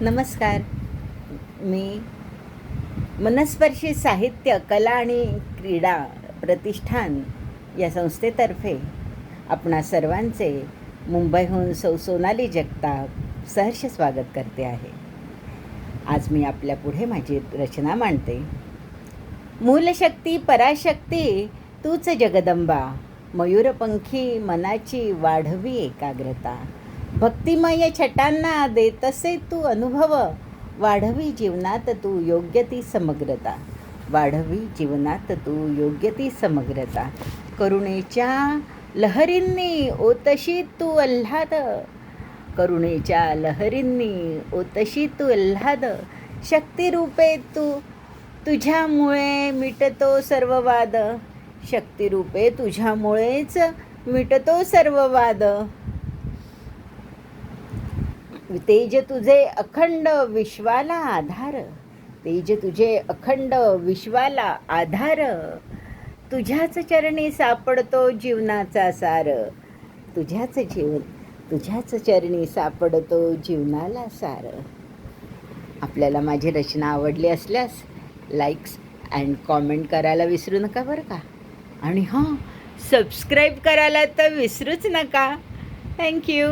नमस्कार. मी मनस्पर्शी साहित्य कला आणि क्रीडा प्रतिष्ठान या संस्थेतर्फे आपणा सर्वांचे मुंबईहून सौ सोनाली जगताप सहर्ष स्वागत करते आहे. आज मी आपल्या पुढे माझी रचना मांडते. मूलशक्ती पराशक्ती तूच जगदंबा मयूरपंखी मनाची वाढवी एकाग्रता भक्तिमय छटांना दे तसे तू अनुभव. वाढवी जीवनात तू योग्य ती समग्रता. वाढवी जीवनात तू योग्य ती समग्रता. करुणेच्या लहरींनी ओतशी तू अल्हाद करुणेच्या लहरींनी ओतशी तू अल्हाद शक्तिरूपे तू तुझ्यामुळे मिटतो सर्व वाद. शक्तिरूपे तुझ्यामुळेच मिटतो सर्व वाद. तेज तुझे अखंड विश्वाला आधार. तेज तुझे अखंड विश्वाला आधार. तुझ्याच चरणी सापडतो जीवनाचा सार. तुझ्याच जीवन तुझ्याच चरणी सापडतो जीवनाला सार. आपल्याला माझी रचना आवडली असल्यास लाईक्स अँड कॉमेंट करायला विसरू नका बरं का? आणि हां सबस्क्राईब करायला तर विसरूच नका. थँक्यू